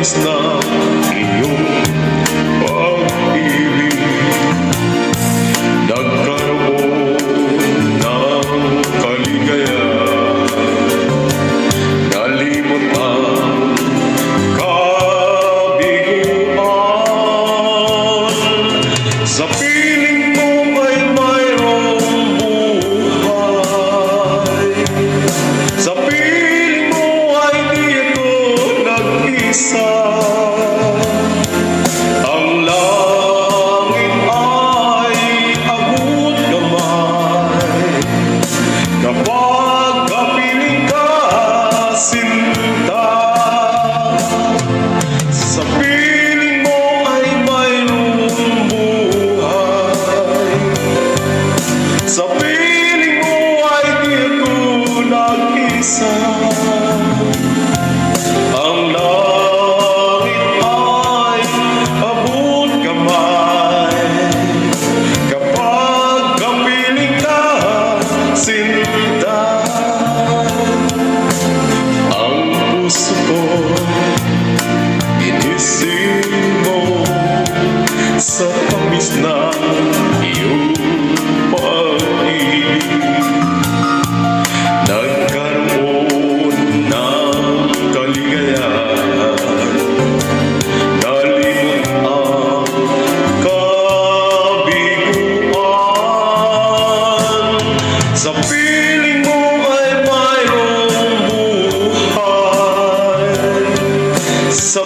Islam mag-isa Ang langit abot kamay. Kapag kapiling ka, sinta Ang puso ko, mo Sa tamis na Sa